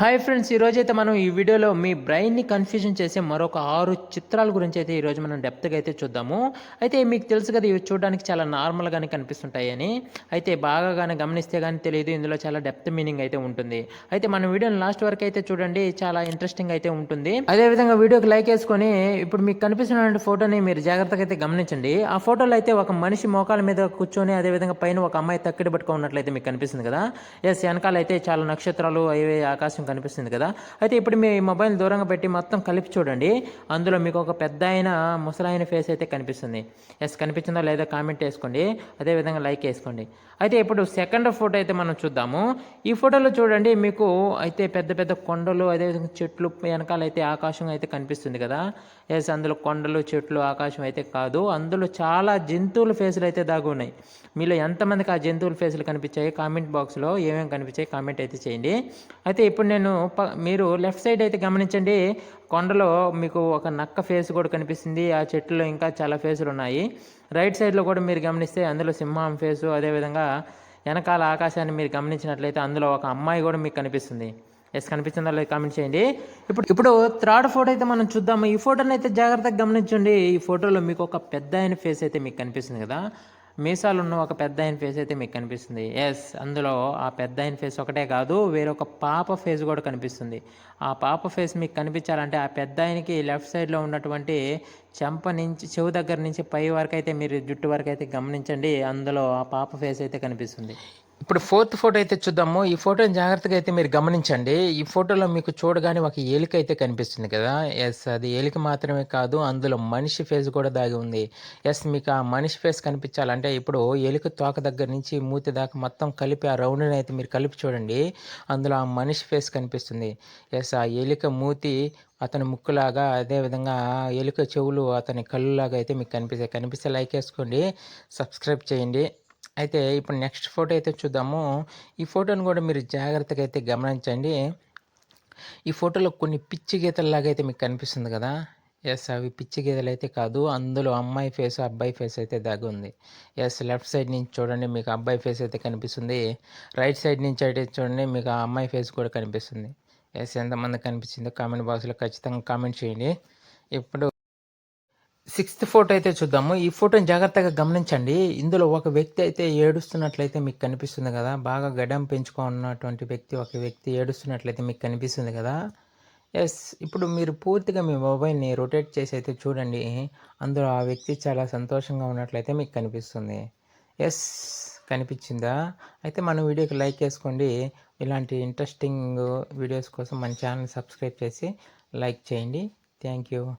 Hi friends ఈరోజు అయితే మనం ఈ వీడియోలో మీ బ్రెయిన్ని కన్ఫ్యూజన్ చేసే మరొక ఆరు చిత్రాల గురించి అయితే ఈరోజు మనం డెప్త్గా అయితే చూద్దాము. అయితే మీకు తెలుసు కదా ఇవి చూడడానికి చాలా నార్మల్గానే కనిపిస్తుంటాయని. అయితే బాగా కానీ గమనిస్తే కానీ తెలియదు ఇందులో చాలా డెప్త్ మీనింగ్ అయితే ఉంటుంది. అయితే మన వీడియోని లాస్ట్ వరకు అయితే చూడండి చాలా ఇంట్రెస్టింగ్ అయితే ఉంటుంది. అదేవిధంగా వీడియోకి లైక్ వేసుకొని ఇప్పుడు మీకు కనిపిస్తున్నటువంటి ఫోటోని మీరు జాగ్రత్తగా అయితే గమనించండి. ఆ ఫోటోలో అయితే ఒక మనిషి మోకాల మీద కూర్చొని అదేవిధంగా పైన ఒక అమ్మాయి తక్కిడి పట్టుకున్నట్లయితే మీకు కనిపిస్తుంది కదా. ఎస్ వెనకాల అయితే చాలా నక్షత్రాలు అవి ఆకాశం కనిపిస్తుంది కదా. అయితే ఇప్పుడు మీ మొబైల్ దూరంగా పెట్టి మొత్తం కలిపి చూడండి. అందులో మీకు ఒక పెద్ద అయిన ముసలాయన ఫేస్ అయితే కనిపిస్తుంది. ఎస్ కనిపించిందో లేదో కామెంట్ వేసుకోండి. అదేవిధంగా లైక్ వేసుకోండి. అయితే ఇప్పుడు సెకండ్ ఫోటో అయితే మనం చూద్దాము. ఈ ఫోటోలో చూడండి మీకు అయితే పెద్ద పెద్ద కొండలు అదేవిధంగా చెట్లు వెనకాల అయితే ఆకాశం అయితే కనిపిస్తుంది కదా. ఎస్ అందులో కొండలు చెట్లు ఆకాశం అయితే కాదు. అందులో చాలా జంతువుల ఫేసులు అయితే దాగి ఉన్నాయి. మీలో ఎంతమందికి ఆ జంతువుల ఫేసులు కనిపించాయి? కామెంట్ బాక్స్లో ఏమేమి కనిపించాయి? కామెంట్ అయితే చేయండి. అయితే ఇప్పుడు నేను నేను మీరు లెఫ్ట్ సైడ్ అయితే గమనించండి. కొండలో మీకు ఒక నక్క ఫేస్ కూడా కనిపిస్తుంది. ఆ చెట్టులో ఇంకా చాలా ఫేసులు ఉన్నాయి. రైట్ సైడ్లో కూడా మీరు గమనిస్తే అందులో సింహం ఫేసు అదేవిధంగా వెనకాల ఆకాశాన్ని మీరు గమనించినట్లయితే అందులో ఒక అమ్మాయి కూడా మీకు కనిపిస్తుంది. ఎస్ కనిపిస్తుందో లేదు కామెంట్ చేయండి. ఇప్పుడు ఇప్పుడు థర్డ్ ఫోటో అయితే మనం చూద్దాము. ఈ ఫోటోని అయితే జాగ్రత్తగా గమనించండి. ఈ ఫోటోలో మీకు ఒక పెద్ద ఆయన ఫేస్ అయితే మీకు కనిపిస్తుంది కదా. మీసాలు ఉన్న ఒక పెద్ద ఆయన ఫేస్ అయితే మీకు కనిపిస్తుంది. ఎస్ అందులో ఆ పెద్ద ఆయన ఫేస్ ఒకటే కాదు వేరొక పాప ఫేస్ కూడా కనిపిస్తుంది. ఆ పాప ఫేస్ మీకు కనిపించాలంటే ఆ పెద్ద ఆయనకి లెఫ్ట్ సైడ్లో ఉన్నటువంటి చెంప నుంచి చెవు దగ్గర నుంచి పై వరకు అయితే మీరు జుట్టు వరకు అయితే గమనించండి. అందులో ఆ పాప ఫేస్ అయితే కనిపిస్తుంది. ఇప్పుడు ఫోర్త్ ఫోటో అయితే చూద్దాము. ఈ ఫోటోని జాగ్రత్తగా అయితే మీరు గమనించండి. ఈ ఫోటోలో మీకు చూడగానే ఒక ఏలిక అయితే కనిపిస్తుంది కదా. ఎస్ అది ఏలిక మాత్రమే కాదు అందులో మనిషి ఫేస్ కూడా దాగి ఉంది. ఎస్ మీకు ఆ మనిషి ఫేస్ కనిపించాలంటే ఇప్పుడు ఎలుక తోక దగ్గర నుంచి మూతి దాకా మొత్తం కలిపి ఆ రౌండ్ని అయితే మీరు కలిపి చూడండి. అందులో ఆ మనిషి ఫేస్ కనిపిస్తుంది. ఎస్ ఆ ఎలుక మూతి అతని ముక్కులాగా అదేవిధంగా ఎలుక చెవులు అతని కళ్ళులాగా అయితే మీకు కనిపిస్తాయి. కనిపిస్తే లైక్ వేసుకోండి. సబ్స్క్రైబ్ చేయండి. అయితే ఇప్పుడు నెక్స్ట్ ఫోటో అయితే చూద్దాము. ఈ ఫోటోని కూడా మీరు జాగ్రత్తగా అయితే గమనించండి. ఈ ఫోటోలో కొన్ని పిచ్చి గీతల్లాగా అయితే మీకు కనిపిస్తుంది కదా. ఎస్ అవి పిచ్చి గీతలు అయితే కాదు. అందులో అమ్మాయి ఫేస్ అబ్బాయి ఫేస్ అయితే దాగి ఉంది. ఎస్ లెఫ్ట్ సైడ్ నుంచి చూడండి మీకు అబ్బాయి ఫేస్ అయితే కనిపిస్తుంది. రైట్ సైడ్ నుంచి అయితే చూడండి మీకు ఆ అమ్మాయి ఫేస్ కూడా కనిపిస్తుంది. ఎస్ ఎంతమంది కనిపించిందో కామెంట్ బాక్స్లో ఖచ్చితంగా కామెంట్ చేయండి. ఇప్పుడు సిక్స్త్ ఫోటో అయితే చూద్దాము. ఈ ఫోటోని జాగ్రత్తగా గమనించండి. ఇందులో ఒక వ్యక్తి అయితే ఏడుస్తున్నట్లయితే మీకు కనిపిస్తుంది కదా. బాగా గడ్డం పెంచుకున్నటువంటి వ్యక్తి ఒక వ్యక్తి ఏడుస్తున్నట్లయితే మీకు కనిపిస్తుంది కదా. ఎస్ ఇప్పుడు మీరు పూర్తిగా మీ మొబైల్ని రొటేట్ చేసి అయితే చూడండి. అందులో ఆ వ్యక్తి చాలా సంతోషంగా ఉన్నట్లయితే మీకు కనిపిస్తుంది. ఎస్ కనిపించిందా? అయితే మన వీడియోకి లైక్ చేసుకోండి ఇలాంటి ఇంట్రెస్టింగ్ వీడియోస్ కోసం మన ఛానల్ సబ్స్క్రైబ్ చేసి లైక్ చేయండి. Thank you